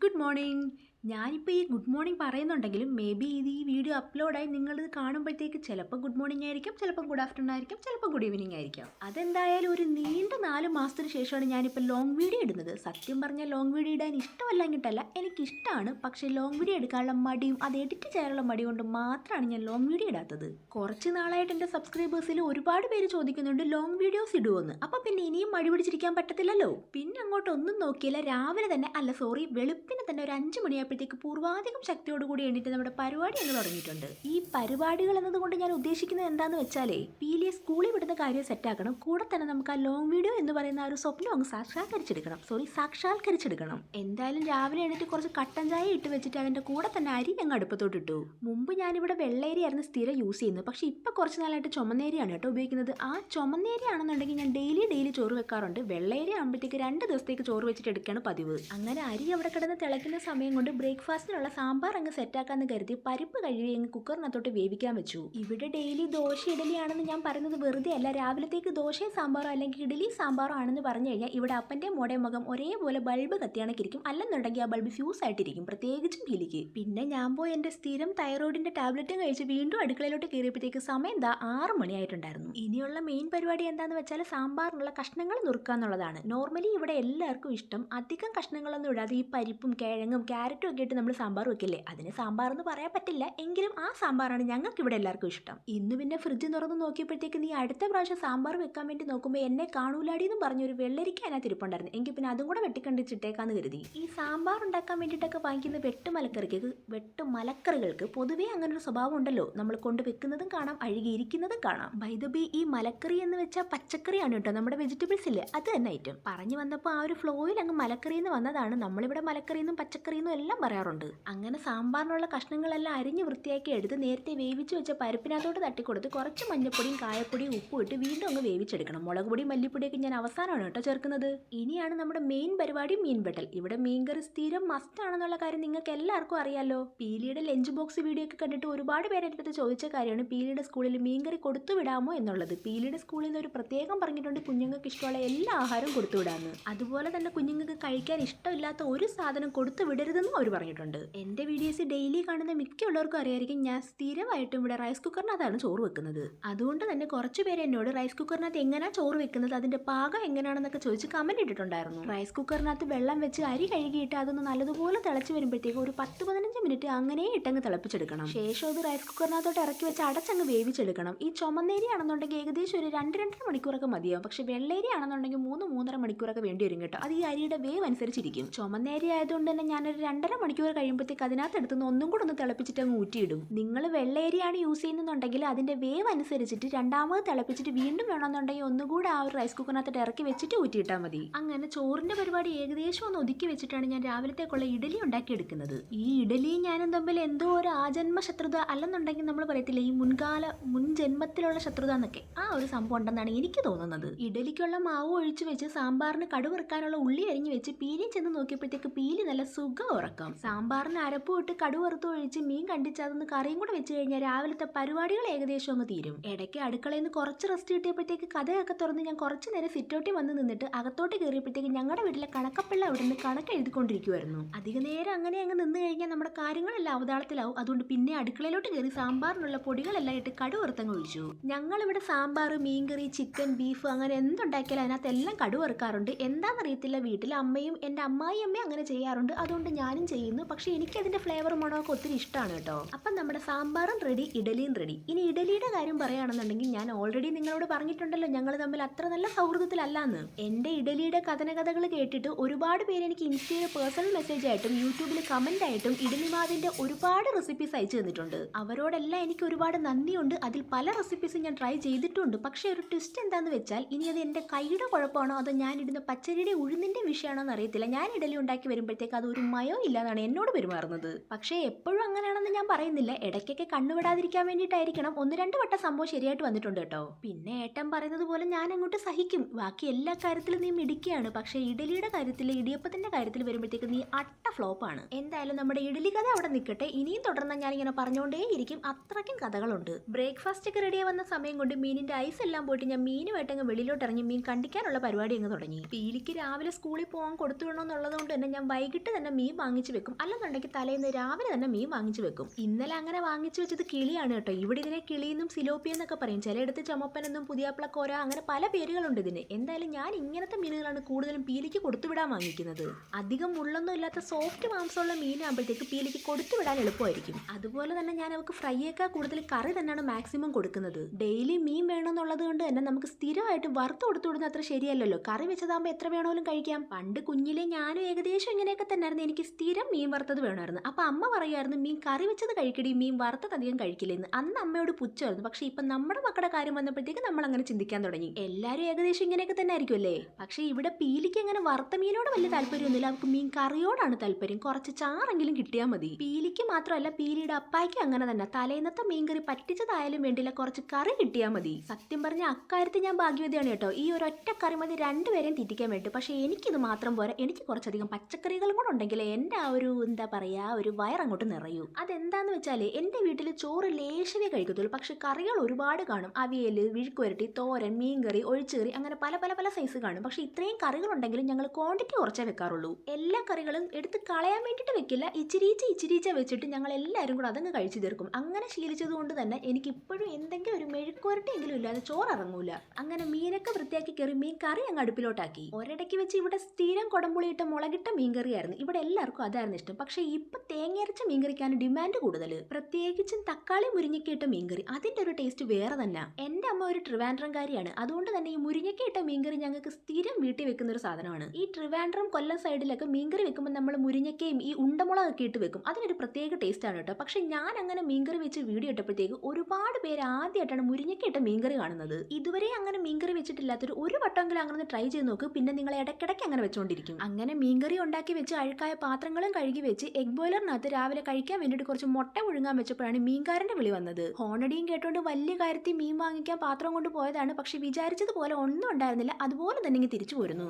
Friends good morning ഞാനിപ്പോൾ ഈ good morning പറയുന്നുണ്ടെങ്കിലും മേ ബി ഇത് ഈ വീഡിയോ അപ്ലോഡായി നിങ്ങളിത് കാണുമ്പോഴത്തേക്ക് ചിലപ്പോൾ ഗുഡ് മോർണിംഗ് ആയിരിക്കും ചിലപ്പോൾ ഗുഡ് ആഫ്റ്റർനൂൺ ആയിരിക്കും ചിലപ്പോൾ ഗുഡ് ഈവനിങ് ആയിരിക്കും. അതെന്തായാലും ഒരു നീണ്ട നാല് മാസത്തിന് ശേഷമാണ് ഞാനിപ്പോൾ ലോങ് വീഡിയോ ഇടുന്നത്. സത്യം പറഞ്ഞാൽ ലോങ് വീഡിയോ ഇടാൻ ഇഷ്ടമല്ലെങ്കിട്ടല്ല എനിക്കിഷ്ടമാണ് പക്ഷേ ലോങ് വീഡിയോ എടുക്കാനുള്ള മടിയും അത് എഡിറ്റ് ചെയ്യാനുള്ള മടി കൊണ്ട് മാത്രമാണ് ഞാൻ ലോങ് വീഡിയോ ഇടാത്തത്. കുറച്ച് നാളായിട്ട് എന്റെ സബ്സ്ക്രൈബേഴ്സിൽ ഒരുപാട് പേര് ചോദിക്കുന്നുണ്ട് ലോങ് വീഡിയോസ് ഇടുമെന്ന് അപ്പോൾ പിന്നെ ഇനിയും മടി പിടിച്ചിരിക്കാൻ പറ്റത്തില്ലല്ലോ. പിന്നെ അങ്ങോട്ടൊന്നും നോക്കിയില്ല. രാവിലെ തന്നെ അല്ല സോറി വെളുപ്പിനെ തന്നെ ഒരു അഞ്ച് മണിയായപ്പോഴത്തേക്ക് പൂർവാധികം ശക്തിയോടുകൂടി എണ്ണിട്ട് നമ്മുടെ പരിപാടി അങ്ങ് തുടങ്ങിയിട്ടുണ്ട്. ഈ പരിപാടികൾ എന്നതുകൊണ്ട് ഞാൻ ഉദ്ദേശിക്കുന്നത് എന്താന്ന് വെച്ചാലേ പീലിയെ സ്കൂളിൽ വിടുന്ന കാര്യം സെറ്റാക്കണം കൂടെ തന്നെ നമുക്ക് ആ ലോങ് വീഡിയോ എന്ന് പറയുന്ന ആ ഒരു സ്വപ്നം അങ്ങ് സാക്ഷാത്കരിച്ചെടുക്കണം. സോറി സാക്ഷാത്കരിച്ചെടുക്കണം. എന്തായാലും രാവിലെ എണ്ണിട്ട് കുറച്ച് കട്ടൻ ചായ ഇട്ട് വെച്ചിട്ട് അതിന്റെ കൂടെ തന്നെ അരി അങ്ങ് അടുപ്പത്തോട്ട് ഇട്ടു മുമ്പ് ഞാനിവിടെ വെള്ളേരി ആയിരുന്നു സ്ഥിരം യൂസ് ചെയ്യുന്നത്. പക്ഷേ ഇപ്പോൾ കുറച്ച് നാളായിട്ട് ചുമന്നേരിയാണ് കേട്ടോ ഉപയോഗിക്കുന്നത്. ആ ചുമന്നേരിയാണെന്നുണ്ടെങ്കിൽ ഞാൻ ഡെയിലി ഡെയിലി ചോറ് വെക്കാറുണ്ട്. വെള്ളേരി ആകുമ്പോഴത്തേക്ക് രണ്ട് ദിവസത്തേക്ക് ചോറ് വെച്ചിട്ട് എടുക്കുകയാണ് പതിവ്. അങ്ങനെ അരി അവിടെ കിടന്ന് തിളയ്ക്കുന്ന സമയം കൊണ്ട് ബ്രേക്ക്ഫാസ്റ്റിനുള്ള സാമ്പാർ അങ്ങ് സെറ്റാക്കാന്ന് കരുതി പരിപ്പ് കഴുകി അങ്ങ് കുക്കറിനകത്തോട്ട് വേവിക്കാൻ വെച്ചു. ഇവിടെ ഡെയിലി ദോശ ഇഡലി ആണെന്ന് ഞാൻ പറയുന്നത് വെറുതെ അല്ല. രാവിലത്തേക്ക് ദോശയും സാമ്പാറോ അല്ലെങ്കിൽ ഇഡലി സാമ്പാറോ ആണെന്ന് പറഞ്ഞു കഴിഞ്ഞാൽ ഇവിടെ അപ്പന്റെ മോടെ മുഖം ഒരേപോലെ ബൾബ് കത്തിയാണക്കിരിക്കും അല്ലെന്നുണ്ടെങ്കിൽ ആ ബൾബ് ഫ്യൂസ് ആയിട്ടിരിക്കും. പ്രത്യേകിച്ചും കിലിക്ക് പിന്നെ ഞാൻ പോയി എന്റെ സ്ഥിരം തൈറോയിഡിന്റെ ടാബ്ലറ്റും കഴിച്ച് വീണ്ടും അടുക്കളയിലോട്ട് കയറിയപ്പോഴത്തേക്ക് സമയം എന്താ ആറ് മണിയായിട്ടുണ്ടായിരുന്നു. ഇനിയുള്ള മെയിൻ പരിപാടി എന്താന്ന് വെച്ചാൽ സാമ്പാറിനുള്ള കഷ്ണങ്ങൾ നുറുക്കുക എന്നുള്ളതാണ് നോർമലി ഇവിടെ എല്ലാവർക്കും ഇഷ്ടം. അധികം കഷ്ണങ്ങളൊന്നും ഇടാതെ ഈ പരിപ്പും കിഴങ്ങും ക്യാരറ്റും ഒക്കെ ഇട്ട് നമ്മൾ സാമ്പാർ വെക്കില്ലേ? അതിന് സാമ്പാർ എന്ന് പറയാൻ പറ്റില്ല. എങ്കിലും ആ സാമ്പാറാണ് ഞങ്ങൾക്ക് ഇവിടെ എല്ലാവർക്കും ഇഷ്ടം. ഇന്ന് പിന്നെ ഫ്രിഡ്ജ് തുറന്ന് നോക്കിയപ്പോഴത്തേക്ക് നീ അടുത്ത പ്രാവശ്യം സാമ്പാർ വെക്കാൻ വേണ്ടി നോക്കുമ്പോൾ എന്നെ കാണൂലാടി എന്ന് പറഞ്ഞൊരു വെള്ളരിക്ക അതിനകത്ത് ഇരിപ്പുണ്ടായിരുന്നു. എങ്കിൽ പിന്നെ അതും കൂടെ വെട്ടിക്കണ്ടിച്ചിട്ടേക്കാന്ന് കരുതി. ഈ സാമ്പാർ ഉണ്ടാക്കാൻ വേണ്ടിയിട്ടൊക്കെ വാങ്ങിക്കുന്ന വെട്ടുമലക്കറിക്ക് വെട്ടുമലക്കറികൾക്ക് പൊതുവേ അങ്ങനെ ഒരു സ്വഭാവം ഉണ്ടല്ലോ. നമ്മൾ കൊണ്ട് വെക്കുന്നതും കാണാം അഴുകിയിരിക്കുന്നതും കാണാം. ബൈദബി ഈ മലക്കറി എന്ന് വെച്ചാൽ പച്ചക്കറിയാണ് കേട്ടോ. നമ്മുടെ വെജിറ്റബിൾസ് ഇല്ലേ? അത് തന്നെ ഐറ്റം പറഞ്ഞു വന്നപ്പോൾ ആ ഒരു ഫ്ലോയിൽ അങ്ങ് മലക്കറി എന്ന് വന്നതാണ്. നമ്മളിവിടെ മലക്കറിയെന്നും പച്ചക്കറിയെന്നും എല്ലാം പറയാറുണ്ട്. അങ്ങനെ സാമ്പാറിനുള്ള കഷ്ണങ്ങളെല്ലാം അരിഞ്ഞ് വൃത്തിയാക്കി എടുത്ത് നേരത്തെ വേവിച്ച് വെച്ച പരിപ്പിനകത്തോട്ട് തട്ടിക്കൊടുത്ത് കുറച്ച് മഞ്ഞപ്പൊടിയും കായപ്പൊടിയും ഉപ്പും ഇട്ട് വീണ്ടും അങ്ങ് വേവിച്ചെടുക്കണം. മുളക് പൊടി മല്ലിപ്പൊടിയൊക്കെ ഞാൻ അവസാനമാണ് കേട്ടോ ചേർക്കുന്നത്. ഇനിയാണ് നമ്മുടെ മെയിൻ പരിപാടി മീൻ ബട്ടൽ ഇവിടെ മീൻകറി സ്ഥിരം മസ്റ്റ് ആണെന്നുള്ള കാര്യം നിങ്ങൾക്ക് എല്ലാവർക്കും അറിയാലോ. പീലിയുടെ ലഞ്ച് ബോക്സ് വീഡിയോ ഒക്കെ കണ്ടിട്ട് ഒരുപാട് പേര് അടുത്ത് ചോദിച്ച കാര്യമാണ് പീലിയുടെ സ്കൂളിൽ മീൻകറി കൊടുത്തു വിടാമോ? എന്നുള്ളത്. പീലിയുടെ സ്കൂളിൽ നിന്ന് ഒരു പ്രത്യേകം പറഞ്ഞിട്ടുണ്ട് കുഞ്ഞുങ്ങൾക്ക് ഇഷ്ടമുള്ള എല്ലാ ആഹാരവും കൊടുത്തു വിടാമെന്ന്. അതുപോലെ തന്നെ കുഞ്ഞുങ്ങൾക്ക് കഴിക്കാൻ ഇഷ്ടമില്ലാത്ത ഒരു സാധനം കൊടുത്തു വിടരുതെന്നും അവർ പറഞ്ഞിട്ടുണ്ട് എന്റെ വീഡിയോസ് ഡെയിലി കാണുന്ന മിക്കുള്ളവർക്കും അറിയായിരിക്കും ഞാൻ സ്ഥിരമായിട്ടും ഇവിടെ റൈസ് കുക്കറിനകത്താണ് ചോറ് വെക്കുന്നത്. അതുകൊണ്ട് തന്നെ കുറച്ച് പേര് എന്നോട് റൈസ് കുക്കറിനകത്ത് എങ്ങനെയാണ് ചോറ് വെക്കുന്നത് അതിന്റെ പാകം എങ്ങനെയാണെന്നൊക്കെ ചോദിച്ച് കമന്റ് ഇട്ടിട്ടുണ്ടായിരുന്നു. റൈസ് കുക്കറിനകത്ത് വെള്ളം വെച്ച് അരി കഴുകിയിട്ട് അതൊന്ന് നല്ലതുപോലെ തിളച്ച് വരുമ്പോഴത്തേക്ക് ഒരു പത്ത് പതിനഞ്ച് മിനിറ്റ് അങ്ങനെ ഇട്ടങ്ങ് തിളപ്പിച്ചെടുക്കണം. ശേഷം അത് റൈസ് കുക്കറിനകത്തോട്ട് ഇറക്കി വെച്ച് അടച്ചങ്ങ് വേവിച്ചെടുക്കണം. ഈ ചുമന്നേരി ആണെന്നുണ്ടെങ്കിൽ ഏകദേശം ഒരു രണ്ട് രണ്ടര മണിക്കൂറൊക്കെ മതിയാവും. പക്ഷെ വെള്ളേരി ആണെന്നുണ്ടെങ്കിൽ മൂന്ന് മൂന്നര മണിക്കൂറൊക്കെ വേണ്ടി വരും കേട്ടോ. അത് ഈ അരിയുടെ വേവ് അനുസരിച്ചിരിക്കും. ചുമന്നേരി ആയതുകൊണ്ട് തന്നെ ഞാനൊരു രണ്ടര മണിക്കൂർ കഴിയുമ്പോഴത്തേക്ക് അതിനകത്ത് എടുത്തുനിന്ന് ഒന്നും കൂടെ ഒന്ന് തിളപ്പിച്ചിട്ട് അങ്ങ് ഊറ്റിയിടും. നിങ്ങൾ വെള്ളേരിയാണ് യൂസ് ചെയ്യുന്നുണ്ടെങ്കിൽ അതിന്റെ വേവ് അനുസരിച്ചിട്ട് രണ്ടാമത് തിളപ്പിച്ചിട്ട് വീണ്ടും വേണമെന്നുണ്ടെങ്കിൽ ഒന്നുകൂടെ ആ ഒരു റൈസ് കുക്കറിനകത്തോട്ട് ഇറക്കി വെച്ചിട്ട് ഊറ്റിയിട്ടാൽ മതി. അങ്ങനെ ചോറിന്റെ പരിപാടി ഏകദേശം ഒന്ന് ഒതുക്കി വെച്ചിട്ടാണ് ഞാൻ രാവിലത്തേക്കുള്ള ഇഡലി ഉണ്ടാക്കിയെടുക്കുന്നത്. ഈ ഇഡലി ഞാനും തമ്മിൽ എന്തോ ഒരു ആജന്മ ശത്രുത അല്ലെന്നുണ്ടെങ്കിൽ നമ്മൾ പറയത്തില്ല ഈ മുൻകാല മുൻ ജന്മത്തിലുള്ള ശത്രുത എന്നൊക്കെ. ആ ഒരു സംഭവം ഉണ്ടെന്നാണ് എനിക്ക് തോന്നുന്നത്. ഇഡലിക്കുള്ള മാവ് ഒഴിച്ചു വെച്ച് സാമ്പാറിന് കടുവറുക്കാനുള്ള ഉള്ളി അരിഞ്ഞു വെച്ച് പീലി ചെന്ന് നോക്കിയപ്പോഴത്തേക്ക് പീലി നല്ല സുഖം ഉറക്കാം സാമ്പാറിന് അരപ്പും ഇട്ട് കടുവറുത്ത് ഒഴിച്ച് മീൻ കണ്ടിച്ച് അതൊന്ന് കറിയും കൂടെ വെച്ച് കഴിഞ്ഞാൽ രാവിലത്തെ പരിപാടികൾ ഏകദേശം അങ്ങ് തീരും. ഇടയ്ക്ക് അടുക്കളയിൽ നിന്ന് കുറച്ച് റെസ്റ്റ് കിട്ടിയപ്പോഴത്തേക്ക് കഥയൊക്കെ തുറന്ന് ഞാൻ കുറച്ച് നേരം സിറ്റോട്ടി വന്ന് നിന്നിട്ട് അകത്തോട്ട് കയറിയപ്പോഴത്തേക്ക് ഞങ്ങളുടെ വീട്ടിലെ കണക്കപ്പിള്ള അവിടെ നിന്ന് കണക്ക് എഴുതിക്കൊണ്ടിരിക്കുമായിരുന്നു അധിക നേരം അങ്ങനെ അങ്ങ് നിന്ന് കഴിഞ്ഞാൽ നമ്മുടെ കാര്യങ്ങളെല്ലാം അവതാളത്തിലാവും. അതുകൊണ്ട് പിന്നെ അടുക്കളയിലോട്ട് കയറി സാമ്പാറിനുള്ള പൊടികളെല്ലാം ഇട്ട് കടുവറുത്തങ്ങ് ഒഴിച്ചു. ഞങ്ങളിവിടെ സാമ്പാർ മീൻകറി ചിക്കൻ ബീഫ് അങ്ങനെ എന്തുണ്ടാക്കിയാലും അതിനകത്ത് എല്ലാം കടുവറുക്കാറുണ്ട് എന്താണെന്നറിയത്തില്ല വീട്ടിലെ അമ്മയും എന്റെ അമ്മായി അമ്മയും അങ്ങനെ ചെയ്യാറുണ്ട്. അതുകൊണ്ട് ഞാനും ചെയ്യുന്നു. പക്ഷെ എനിക്ക് അതിന്റെ ഫ്ലേവർ മണമൊക്കെ ഒത്തിരി ഇഷ്ടമാണ് കേട്ടോ. അപ്പം നമ്മുടെ സാമ്പാറും റെഡി ഇഡലിയും റെഡി ഇനി ഇഡലിയുടെ കാര്യം പറയുകയാണെന്നുണ്ടെങ്കിൽ ഞാൻ ഓൾറെഡി നിങ്ങളോട് പറഞ്ഞിട്ടുണ്ടല്ലോ ഞങ്ങൾ തമ്മിൽ അത്ര നല്ല സൗഹൃദത്തിലല്ലാന്ന്. എന്റെ ഇഡലിയുടെ കഥനകഥകൾ കേട്ടിട്ട് ഒരുപാട് പേര് എനിക്ക് ഇൻസ്റ്റയിൽ പേഴ്സണൽ മെസ്സേജ് ആയിട്ടും യൂട്യൂബിൽ കമന്റ് ആയിട്ടും ഇഡലിമാവിന്റെ ഒരുപാട് റെസിപ്പീസ് അയച്ചു തന്നിട്ടുണ്ട്. അവരോടെല്ലാം എനിക്ക് ഒരുപാട് നന്ദിയുണ്ട്. അതിൽ പല റെസിപ്പീസും ഞാൻ ട്രൈ ചെയ്തിട്ടുണ്ട്. പക്ഷേ ഒരു ട്വിസ്റ്റ് എന്താന്ന് വെച്ചാൽ ഇനി അത് എന്റെ കൈയുടെ കുഴപ്പമാണോ? അതോ ഞാൻ ഇടുന്ന പച്ചരിയുടെ ഉഴുന്നിന്റെ വിഷയമാണോ എന്ന് അറിയത്തില്ല. ഞാൻ ഇഡലി ഉണ്ടാക്കി വരുമ്പോഴത്തേക്ക് അത് ഒരു മയോ ഇല്ല. എന്നാണ് എന്നോട് പെരുമാറുന്നത്. പക്ഷേ എപ്പോഴും അങ്ങനെയാണെന്ന് ഞാൻ പറയുന്നില്ല. ഇടയ്ക്കൊക്കെ കണ്ണുവിടാതിരിക്കാൻ വേണ്ടിയിട്ടായിരിക്കണം. ഒന്ന് രണ്ട് വട്ടം സംഭവം ശരിയായിട്ട് വന്നിട്ടുണ്ട് കേട്ടോ. പിന്നെ ഏട്ടൻ പറയുന്നത് പോലെ ഞാൻ അങ്ങോട്ട് സഹിക്കും. ബാക്കി എല്ലാ കാര്യത്തിലും നീ മിടിക്കുകയാണ് പക്ഷേ ഇഡലിയുടെ കാര്യത്തിൽ ഇടിയപ്പത്തിന്റെ കാര്യത്തിൽ വരുമ്പോഴത്തേക്ക് നീ അട്ട ഫ്ലോപ്പ് ആണ് എന്തായാലും നമ്മുടെ ഇഡലി കഥ അവിടെ നിൽക്കട്ടെ. ഇനിയും തുടർന്ന് ഞാൻ ഇങ്ങനെ പറഞ്ഞുകൊണ്ടേ ഇരിക്കും അത്രയ്ക്കും കഥകളുണ്ട്. ബ്രേക്ക്ഫാസ്റ്റ് ഒക്കെ റെഡിയായി വന്ന സമയം കൊണ്ട് മീനിന്റെ ഐസ് എല്ലാം പോയിട്ട് ഞാൻ മീനുമായിട്ട് അങ്ങ് വെളിയിലോട്ട് ഇറങ്ങി മീൻ കണ്ടിക്കാനുള്ള പരിപാടി അങ്ങ് തുടങ്ങി. പീലിക്ക് രാവിലെ സ്കൂളിൽ പോകാൻ കൊടുത്തു വിടണമെന്നുള്ളത് കൊണ്ട് തന്നെ ഞാൻ വൈകിട്ട് തന്നെ മീൻ വാങ്ങിച്ചു വെക്കും. അല്ലെന്നുണ്ടെങ്കിൽ തലേന്ന് രാവിലെ തന്നെ മീൻ വാങ്ങിച്ചു വെക്കും. ഇന്നലെ അങ്ങനെ വാങ്ങിച്ചു വെച്ചത് കിളിയാണ് കേട്ടോ. ഇവിടെ ഇതിനെ കിളിയെന്നും സിലോപ്പി എന്നൊക്കെ പറയും. ചിലയിടത്ത് ചുമപ്പനെന്നും പുതിയാപ്പിളക്കോര അങ്ങനെ പല പേരുകളുണ്ട് ഇതിന്. എന്തായാലും ഞാൻ ഇങ്ങനത്തെ മീനുകളാണ് കൂടുതലും പീലിക്ക് കൊടുത്തുവിടാൻ വാങ്ങിക്കുന്നത്. അധികം ഉള്ളൊന്നും ഇല്ലാത്ത സോഫ്റ്റ് മാംസമുള്ള മീനാകുമ്പോഴത്തേക്ക് പീലിക്ക് കൊടുത്തുവിടാൻ എളുപ്പമായിരിക്കും. അതുപോലെ തന്നെ ഞാൻ അവർക്ക് ഫ്രൈയേക്കാൾ കൂടുതൽ കറി തന്നെയാണ് മാക്സിമം കൊടുക്കുന്നത്. ഡെയിലി മീൻ വേണമെന്നുള്ളത് കൊണ്ട് തന്നെ നമുക്ക് സ്ഥിരമായിട്ട് വറുത്ത് കൊടുത്തു വിടുന്ന അത്ര ശരിയല്ലല്ലോ. കറി വെച്ചതാകുമ്പോൾ എത്ര വേണമെങ്കിലും കഴിക്കാം. പണ്ട് കുഞ്ഞിലെ ഞാനും ഏകദേശം ഇങ്ങനെയൊക്കെ തന്നെയായിരുന്നു എനിക്ക് സ്ഥിരം മീൻ വറുത്തത് വേണമായിരുന്നു. അപ്പോൾ അമ്മ പറയുമായിരുന്നു മീൻ കറി വെച്ചത് കഴിക്കടി മീൻ വറുത്തത് അധികം കഴിക്കില്ലെന്ന്. അന്ന് അമ്മയോട് പുച്ഛമായിരുന്നു. പക്ഷേ ഇപ്പം നമ്മുടെ മക്കളുടെ കാര്യം വന്നപ്പോഴത്തേക്ക് നമ്മൾ അങ്ങനെ ചിന്തിക്കാൻ തുടങ്ങി. എല്ലാവരും ഏകദേശം ഇങ്ങനെയൊക്കെ തന്നെ ആയിരിക്കുമല്ലേ? പക്ഷെ ഇവിടെ പീലിക്ക് അങ്ങനെ വറുത്ത മീനോട് വലിയ താല്പര്യമൊന്നുമില്ല. അവർക്ക് മീൻ കറിയോടാണ് താല്പര്യം. കുറച്ച് ചാറെങ്കിലും കിട്ടിയാൽ മതി. പീലിക്ക് മാത്രമല്ല പീലിയുടെ അപ്പായ്ക്ക് അങ്ങനെ തന്നെ. തലേന്നത്തെ മീൻകറി പറ്റിച്ചതായാലും വേണ്ടില്ല കുറച്ച് കറി കിട്ടിയാൽ മതി. സത്യം പറഞ്ഞ അക്കാര്യത്തിൽ ഞാൻ ഭാഗ്യവതിയാണ് കേട്ടോ. ഈ ഒരു ഒറ്റ കറി മതി രണ്ടുപേരെയും തിരിക്കാൻ വേണ്ടി പക്ഷേ എനിക്കിത് മാത്രം പോരാ. എനിക്ക് കുറച്ചധികം പച്ചക്കറികളും കൂടെ ഉണ്ടെങ്കിൽ എന്റെ ആ ഒരു എന്താ പറയുക ഒരു വയറങ്ങോട്ട് നിറയൂ. അതെന്താന്ന് വെച്ചാൽ എന്റെ വീട്ടിൽ ചോറ് ലേശവേ കഴിക്കത്തുള്ളൂ. പക്ഷെ കറികൾ ഒരുപാട് കാണും. അവിയൽ വിഴുക്കുരട്ടി തോരൻ മീൻകറി ഒഴിച്ചുകറി അങ്ങനെ പല പല പല സൈസ് കാണും. പക്ഷെ ഇത്രയും കറികൾ കറികളുണ്ടെങ്കിലും ഞങ്ങൾ ക്വാണ്ടിറ്റി കുറച്ചേ വെക്കാറുള്ളൂ. എല്ലാ കറികളും എടുത്ത് കളയാൻ വേണ്ടിയിട്ട് വെക്കില്ല. ഇച്ചിരീച്ച ഇച്ചിരീച്ച വെച്ചിട്ട് ഞങ്ങൾ എല്ലാവരും കൂടെ അതങ്ങ് കഴിച്ചു തീർക്കും. അങ്ങനെ ശീലിച്ചത് കൊണ്ട് തന്നെ എനിക്ക് ഇപ്പോഴും എന്തെങ്കിലും ഒരു മെഴുക്കുരട്ടി എങ്കിലും ഇല്ലാതെ ചോറ് ഇറങ്ങൂല അങ്ങനെ മീനൊക്കെ വൃത്തിയാക്കി കയറി മീൻ കറി അങ്ങ് അടുപ്പിലോട്ടാക്കി. ഒരിടയ്ക്ക് വെച്ച് ഇവിടെ സ്ഥിരം കുടംപുളിയിട്ട മുളകിട്ട മീൻകറിയായിരുന്നു. ഇവിടെ എല്ലാവർക്കും അതായിരുന്നു ഇഷ്ടം. പക്ഷേ ഇപ്പൊ തേങ്ങയരച്ച മീൻകറിക്കാണ് ഡിമാൻഡ് കൂടുതൽ പ്രത്യേകിച്ചും തക്കാളി മുരിങ്ങക്കയിട്ട മീൻകറി. അതിന്റെ ഒരു ടേസ്റ്റ് വേറെ തന്നെ. എന്റെ അമ്മ ഒരു ട്രിവാൻഡ്രംകാരിയാണ്. അതുകൊണ്ട് തന്നെ ഈ മുരിങ്ങക്കയിട്ട മീൻകറി ഞങ്ങൾക്ക് സ്ഥിരം വീട്ടിൽ വെക്കുന്ന ഒരു സാധനമാണ്. ഈ ട്രിവാൻഡ്രം കൊല്ലം സൈഡിലൊക്കെ മീൻകറി വെക്കുമ്പോൾ നമ്മൾ മുരിങ്ങക്കയും ഈ ഉണ്ടമുളകൊക്കെ ഇട്ട് വെക്കും. അതിനൊരു പ്രത്യേക ടേസ്റ്റ് ആണ് കേട്ടോ. പക്ഷെ ഞാൻ അങ്ങനെ മീൻകറി വെച്ച് വീഡിയോ ഇട്ടപ്പോഴത്തേക്ക് ഒരുപാട് പേര് ആദ്യമായിട്ടാണ് മുരിങ്ങക്കയിട്ട മീൻകറി കാണുന്നത്. ഇതുവരെ അങ്ങനെ മീൻകറി വെച്ചിട്ടില്ലാത്തൊരു ഒരു വട്ടമെങ്കിലും അങ്ങനെ ട്രൈ ചെയ്ത് നോക്ക്. പിന്നെ നിങ്ങൾ ഇടയ്ക്കിടയ്ക്ക് അങ്ങനെ വെച്ചുകൊണ്ടിരിക്കും അങ്ങനെ മീൻകറി ഉണ്ടാക്കി വെച്ച് അഴുക്കായ പാത്രങ്ങളും കഴുകി വെച്ച് എഗ് ബോയിലറിനകത്ത് രാവിലെ കഴിക്കാൻ വേണ്ടിയിട്ട് കുറച്ച് മുട്ട ഒഴുങ്ങാൻ വെച്ചപ്പോഴാണ് മീൻകാരന്റെ വിളി വന്നത്. ഹോണടിയും കേട്ടോണ്ട് വലിയ കാര്യത്തിൽ മീൻ വാങ്ങിക്കാൻ പാത്രം കൊണ്ട് പോയതാണ്. പക്ഷെ വിചാരിച്ചതുപോലെ ഒന്നും ഉണ്ടായിരുന്നില്ല. അതുപോലെ തന്നെ ഇങ്ങനെ തിരിച്ചു പോരുന്നു.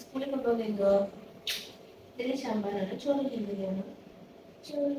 സ്കൂളിൽ കൊണ്ടുപോകുന്നോ ശമ്പളമാണ് ചോറ് ചിന്തയാണ് ചോറ്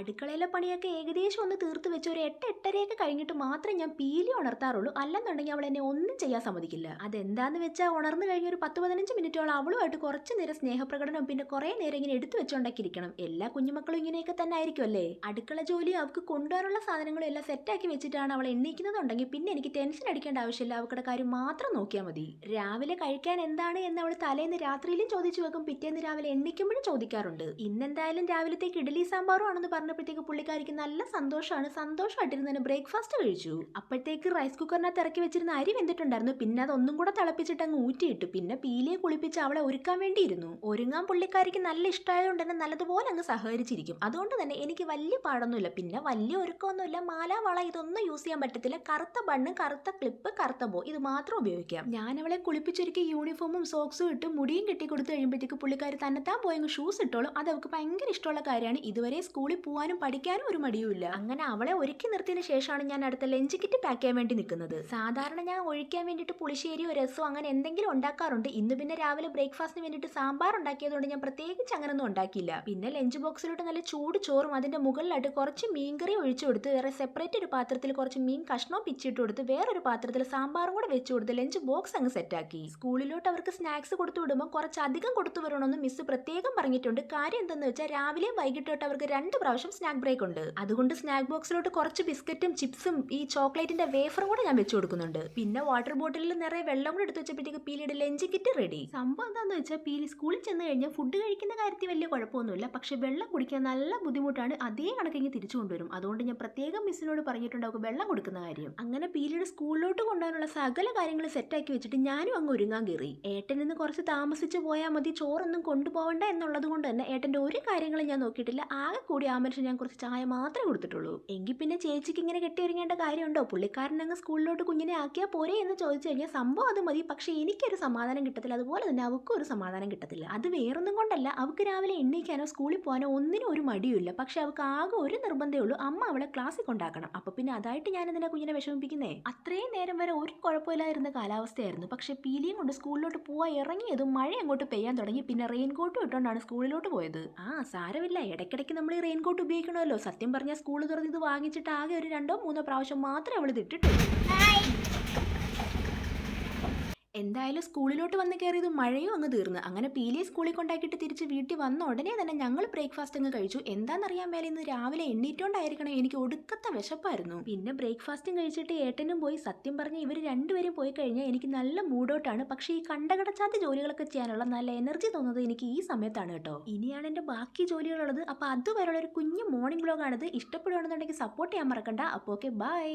അടുക്കളയിലെ പണിയൊക്കെ ഏകദേശം ഒന്ന് തീർത്ത് വെച്ച് ഒരു എട്ട് എട്ടരയൊക്കെ കഴിഞ്ഞിട്ട് മാത്രമേ ഞാൻ പീലി ഉണർത്താറുള്ളൂ. അല്ലെന്നുണ്ടെങ്കിൽ അവൾ എന്നെ ഒന്നും ചെയ്യാൻ സമ്മതിക്കില്ല. അതെന്താന്ന് വെച്ചാൽ ഉണർന്നു കഴിഞ്ഞ ഒരു പത്ത് പതിനഞ്ച് മിനിറ്റോളം അവളുമായിട്ട് കുറച്ച് നേരം സ്നേഹപ്രകടനം പിന്നെ കുറേ നേരം ഇങ്ങനെ എടുത്തു വെച്ചുണ്ടാക്കിയിരിക്കണം എല്ലാ കുഞ്ഞുമക്കളും ഇങ്ങനെയൊക്കെ തന്നെ ആയിരിക്കും അല്ലേ അടുക്കള ജോലി അവൾക്ക് കൊണ്ടുവരാനുള്ള സാധനങ്ങളും എല്ലാം സെറ്റാക്കി വെച്ചിട്ടാണ് അവൾ എണ്ണീക്കുന്നതുണ്ടെങ്കിൽ പിന്നെ എനിക്ക് ടെൻഷൻ അടിക്കേണ്ട ആവശ്യമില്ല. അവളുടെ കാര്യം മാത്രം നോക്കിയാൽ മതി. രാവിലെ കഴിക്കാൻ എന്താണ് എന്ന് അവൾ തലേന്ന് രാത്രിയിലും ചോദിച്ചു വെക്കും. പിറ്റേന്ന് രാവിലെ എണ്ണിക്കുമ്പോഴും ചോദിക്കാറുണ്ട്. ഇന്നെന്തായാലും രാവിലത്തേക്ക് ഇഡലി സാമ്പാറും ആണെന്ന് പറഞ്ഞപ്പോഴത്തേക്ക് പുള്ളിക്കാരിക്ക് നല്ല സന്തോഷമാണ്. സന്തോഷമായിട്ടിരുന്നതിന് ബ്രേക്ക്ഫാസ്റ്റ് കഴിച്ചു. അപ്പോഴത്തേക്ക് റൈസ് കുക്കറിനകത്ത് ഇറക്കി വെച്ചിരുന്ന അരി വെന്തിട്ടുണ്ടായിരുന്നു. പിന്നെ അതൊന്നും കൂടെ തിളപ്പിച്ചിട്ട് അങ്ങ് ഊറ്റിയിട്ടു. പിന്നെ പീലിയെ കുളിപ്പിച്ച് അവളെ ഒരുക്കാൻ വേണ്ടിയിരുന്നു. ഒരുങ്ങാൻ പുള്ളിക്കാരിക്ക് നല്ല ഇഷ്ടമായതുകൊണ്ട് തന്നെ നല്ലതുപോലെ അങ്ങ് സഹകരിച്ചിരിക്കും. അതുകൊണ്ട് തന്നെ എനിക്ക് വലിയ പാടൊന്നുമില്ല. പിന്നെ വലിയ ഒരുക്കമൊന്നുമില്ല. മാല വള ഇതൊന്നും യൂസ് ചെയ്യാൻ പറ്റത്തില്ല. കറുത്ത ബണ്ണ് കറുത്ത ക്ലിപ്പ് കറുത്ത ബോ ഇത് മാത്രം ഉപയോഗിക്കാം. ഞാൻ അവളെ കുളിപ്പിച്ചൊരുക്കി യൂണിഫോമും സോക്സും ഇട്ട് മുടിയും കെട്ടി കൊടുത്തു കഴിയുമ്പോഴത്തേക്ക് പുള്ളിക്കാരി തന്നെത്താൻ പോയങ്ങ് ഷൂസ് ഇട്ടോളും. അത് അവൾക്ക് ഭയങ്കര ഇഷ്ടമുള്ള കാര്യമാണ്. ഇതുവരെ സ്കൂളിൽ പോകാനും പഠിക്കാനും ഒരു മടിയുമില്ല. അങ്ങനെ അവളെ ഒരുക്കി നിർത്തിയതിന് ശേഷമാണ് ഞാൻ അടുത്ത ലഞ്ച് കിറ്റ് പാക്ക് ചെയ്യാൻ വേണ്ടി നിൽക്കുന്നത്. സാധാരണ ഞാൻ ഒഴിക്കാൻ വേണ്ടിയിട്ട് പുളിശ്ശേരിയോ രസമോ അങ്ങനെ എന്തെങ്കിലും ഉണ്ടാക്കാറുണ്ട്. ഇന്ന് പിന്നെ രാവിലെ ബ്രേക്ക്ഫാസ്റ്റിന് വേണ്ടിയിട്ട് സാമ്പാർ ഉണ്ടാക്കിയതുകൊണ്ട് ഞാൻ പ്രത്യേകിച്ച് അങ്ങനൊന്നും ഉണ്ടാക്കിയില്ല. പിന്നെ ലഞ്ച് ബോക്സിലോട്ട് നല്ല ചൂട് ചോറും അതിന്റെ മുകളിലായിട്ട് കുറച്ച് മീൻകറി ഒഴിച്ചു കൊടുത്ത് വേറെ സെപ്പറേറ്റ് ഒരു പാത്രത്തിൽ കുറച്ച് മീൻ കഷ്ണവും പിച്ചിട്ട് കൊടുത്ത് വേറൊരു പാത്രത്തിൽ സാമ്പാറും കൂടെ വെച്ചു കൊടുത്ത് ലഞ്ച് ബോക്സ് അങ്ങ് സെറ്റാക്കി സ്കൂളിലോട്ട് അവർക്ക് സ്നാക്സ് കൊടുത്തു വിടുമ്പോൾ കുറച്ച് അധികം കൊടുത്തു വരണമെന്ന് മിസ് പ്രത്യേകം പറഞ്ഞിട്ടുണ്ട്. കാര്യം എന്തെന്ന് വെച്ചാൽ രാവിലെയും വൈകിട്ടോട്ട് അവർക്ക് രണ്ട് പ്രാവശ്യം ശേഷം സ്നാക്ക് ബ്രേക്ക് ഉണ്ട്. അതുകൊണ്ട് സ്നാക്ക് ബോക്സിലോട്ട് കുറച്ച് ബിസ്ക്കറ്റും ചിപ്സും ഈ ചോക്ലേറ്റിന്റെ വേഫറും കൂടെ ഞാൻ വെച്ച് കൊടുക്കുന്നുണ്ട്. പിന്നെ വാട്ടർ ബോട്ടിലിൽ നിറയെ വെള്ളം കൂടെ എടുത്ത് വെച്ചപ്പോഴത്തേക്ക് പീലിയുടെ ലഞ്ച് കിറ്റ് റെഡി സംഭവം എന്താണെന്ന് വെച്ചാൽ പീലി സ്കൂളിൽ ചെന്ന് കഴിഞ്ഞാൽ ഫുഡ് കഴിക്കുന്ന കാര്യത്തിൽ വലിയ കുഴപ്പമൊന്നുമില്ല. പക്ഷെ വെള്ളം കുടിക്കാൻ നല്ല ബുദ്ധിമുട്ടാണ് അതേ കണക്കിങ്ങ് തിരിച്ചു കൊണ്ടുവരും. അതുകൊണ്ട് ഞാൻ പ്രത്യേകം മിസ്സിനോട് പറഞ്ഞിട്ടുണ്ട് അവൾക്ക് വെള്ളം കൊടുക്കുന്ന കാര്യം. അങ്ങനെ പീലിയുടെ സ്കൂളിലോട്ട് കൊണ്ടുപോകാനുള്ള സകല കാര്യങ്ങൾ സെറ്റാക്കി വെച്ചിട്ട് ഞാനും അങ്ങ് ഒരുങ്ങാൻ കയറി. ഏട്ടൻ നിന്ന് കുറച്ച് താമസിച്ച് പോയാൽ മതി ചോറൊന്നും കൊണ്ടുപോകണ്ട എന്നുള്ളത് കൊണ്ട് തന്നെ ഏട്ടന്റെ ഒരു കാര്യങ്ങളും ഞാൻ നോക്കിയിട്ടില്ല. ആകെ കൂടി ആ മനുഷ്യൻ ഞാൻ കുറച്ച് ചായ മാത്രമേ കൊടുത്തിട്ടുള്ളൂ. എങ്കിൽ പിന്നെ ചേച്ചിക്ക് ഇങ്ങനെ കെട്ടി ഒരുങ്ങേണ്ട കാര്യമുണ്ടോ? പുള്ളിക്കാരൻ അങ്ങ് സ്കൂളിലോട്ട് കുഞ്ഞിനെ ആക്കിയാൽ പോരെ എന്ന് ചോദിച്ചു കഴിഞ്ഞാൽ സംഭവം അത് മതി. പക്ഷേ എനിക്കൊരു സമാധാനം കിട്ടത്തില്ല. അതുപോലെ തന്നെ അവൾക്കും ഒരു സമാധാനം കിട്ടത്തില്ല. അത് വേറൊന്നും കൊണ്ടല്ല. അവൾക്ക് രാവിലെ എണ്ണീക്കാനോ സ്കൂളിൽ പോകാനോ ഒന്നിനും ഒരു മടിയുമില്ല. പക്ഷേ അവൾക്ക് ആകെ ഒരു നിർബന്ധമേ ഉള്ളൂ. അമ്മ അവളെ ക്ലാസ്സിൽ കൊണ്ടാക്കണം. അപ്പോൾ പിന്നെ അതായിട്ട് ഞാൻ എന്തിനാ കുഞ്ഞിനെ വിഷമിപ്പിക്കുന്നേ? അത്രയും നേരം വരെ ഒരു കുഴപ്പമില്ലായിരുന്ന കാലാവസ്ഥയായിരുന്നു. പക്ഷേ പീലിയും കൊണ്ട് സ്കൂളിലോട്ട് പോവാൻ ഇറങ്ങിയതും മഴ അങ്ങോട്ട് പെയ്യാൻ തുടങ്ങി. പിന്നെ റെയിൻകോട്ടും ഇട്ടുകൊണ്ടാണ് സ്കൂളിലോട്ട് പോയത്. ആ സാരമില്ല. ഇടയ്ക്കിടയ്ക്ക് നമ്മൾ ഈ റെയിൻകോട്ട് ഉപയോഗിക്കണമല്ലോ. സത്യം പറഞ്ഞാൽ സ്കൂൾ തുറന്ന് ഇത് വാങ്ങിച്ചിട്ട് ആകെ ഒരു രണ്ടോ മൂന്നോ പ്രാവശ്യം മാത്രമേ അവൾ ഇട്ടിട്ടുള്ളൂ. എന്തായാലും സ്കൂളിലോട്ട് വന്ന് കയറിയത് മഴയും അങ്ങ് തീർന്ന്. അങ്ങനെ പീലിയെ സ്കൂളിൽ കൊണ്ടാക്കിയിട്ട് തിരിച്ച് വീട്ടിൽ വന്ന ഉടനെ തന്നെ ഞങ്ങൾ ബ്രേക്ക്ഫാസ്റ്റ് അങ്ങ് കഴിച്ചു. എന്താണെന്നറിയാൻ മേലെ ഇന്ന് രാവിലെ എണ്ണീറ്റോണ്ടായിരിക്കണം എനിക്ക് ഒടുക്കത്തെ വിശപ്പായിരുന്നു. പിന്നെ ബ്രേക്ക്ഫാസ്റ്റും കഴിച്ചിട്ട് ഏട്ടനും പോയി സത്യം പറഞ്ഞ് ഇവർ രണ്ടുപേരും പോയി കഴിഞ്ഞാൽ എനിക്ക് നല്ല മൂഡൗട്ടാണ്. പക്ഷേ ഈ കണ്ടകടച്ചാത്ത ജോലികളൊക്കെ ചെയ്യാനുള്ള നല്ല എനർജി തോന്നുന്നത് എനിക്ക് ഈ സമയത്താണ് കേട്ടോ. ഇനിയാണ് എന്റെ ബാക്കി ജോലികളുള്ളത്. അപ്പോൾ അതുവരെയുള്ള ഒരു കുഞ്ഞു മോർണിംഗ് ബ്ലോഗാണിത് ഇഷ്ടപ്പെടുകയാണെന്നുണ്ടെങ്കിൽ സപ്പോർട്ട് ചെയ്യാൻ മറക്കണ്ട. അപ്പോൾ ഓക്കെ ബൈ.